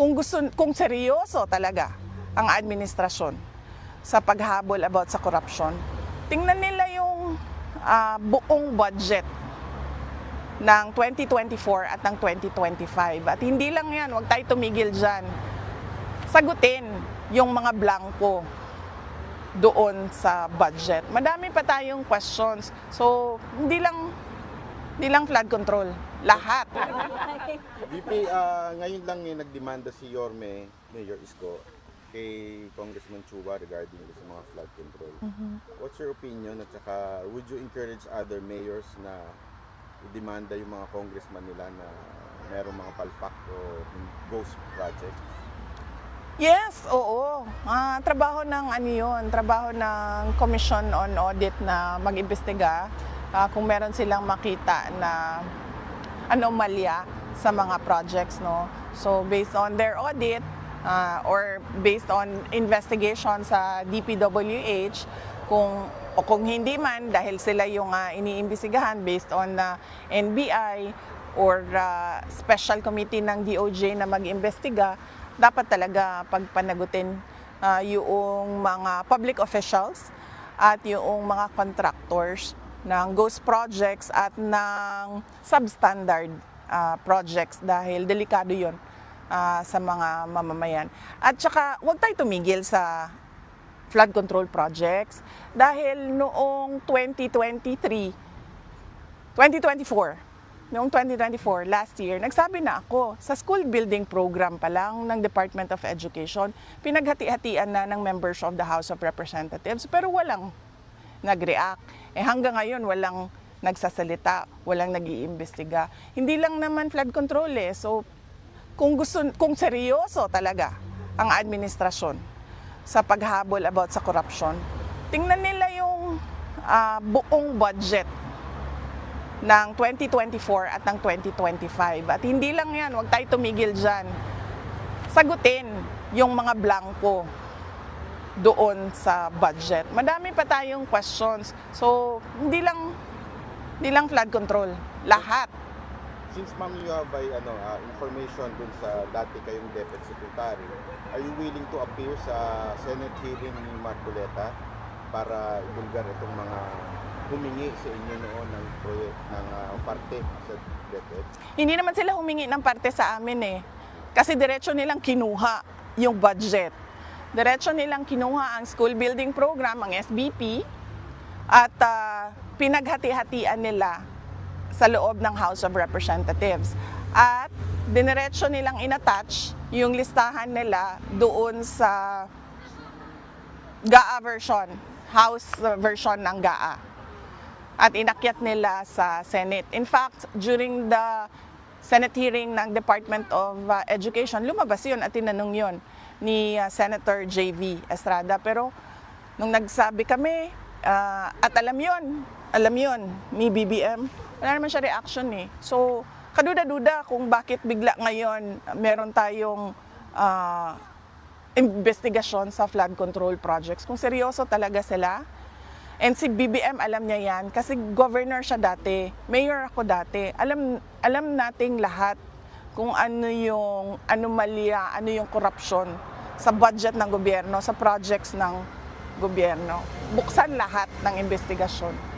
kung gusto kung seryoso talaga ang administrasyon sa paghabol about sa corruption, tingnan nila yung ah, buong budget ng 2024 at ng 2025. At hindi lang yan, huwag tayo tumigil dyan. Sagutin yung mga blanco doon sa budget. Madami pa tayong questions. So, hindi lang hindi lang flood control, lahat. VP, ah, ngayon lang eh, nagdemanda si Yorme, Mayor Isko, kay Congressman Chuba regarding sa mga flood control. What's your opinion at saka would you encourage other mayors na i-demanda yung mga congressman nila na merong mga palpak o ghost projects? Yes, oo. Ah, trabaho ng ano yun, trabaho ng Commission on Audit na mag-imbestiga ah, kung meron silang makita na anomalya sa mga projects, no? So, based on their audit ah, or based on investigation sa DPWH, kung o kung hindi man dahil sila yung ah, iniimbestigahan based on na NBI or ah, special committee ng DOJ na mag-imbestiga, dapat talaga pagpanagutin ah, yung mga public officials at yung mga contractors ng ghost projects at ng substandard ah, projects dahil delikado yon ah, sa mga mamamayan. At saka, huwag tayo tumigil sa flood control projects dahil noong 2023, 2024, noong 2024, last year, nagsabi na ako, sa school building program pa lang ng Department of Education, pinaghati-hatian na ng members of the House of Representatives, pero walang nag-react. Eh hanggang ngayon, walang nagsasalita, walang nag-iimbestiga. Hindi lang naman flood control eh. So, kung gusto, kung seryoso talaga ang administrasyon sa paghabol about sa corruption, tingnan nila yung ah, buong budget ng 2024 at ng 2025. At hindi lang yan, huwag tayo tumigil dyan. Sagutin yung mga blanco doon sa budget. Madami pa tayong questions. So, hindi lang hindi lang flood control, lahat. Since ma'am you have ay, ano, ah, information dun sa dati kayong Deputy Secretary, are you willing to appear sa Senate hearing ni Marcoleta para ibulgar itong mga humingi sa inyo noon ng proyek ng ah, parte sa DepEd? Hindi naman sila humingi ng parte sa amin eh. Kasi diretso nilang kinuha yung budget. Diretso nilang kinuha ang school building program, ang SBP, at ah, pinaghati-hatian nila sa loob ng House of Representatives. At diniretso nilang inattach yung listahan nila doon sa GAA version, House version ng GAA at inakyat nila sa Senate. In fact, during the Senate hearing ng Department of uh, Education, lumabas yun at tinanong yun ni uh, Senator J.V. Estrada. Pero nung nagsabi kami, uh, at alam yun, alam yun ni BBM, wala naman siya reaction eh. So, kaduda-duda kung bakit bigla ngayon meron tayong uh, investigasyon sa flood control projects. Kung seryoso talaga sila, And si BBM alam niya yan kasi governor siya dati, mayor ako dati. Alam alam nating lahat kung ano yung anomalya, ano yung corruption sa budget ng gobyerno, sa projects ng gobyerno. Buksan lahat ng investigasyon.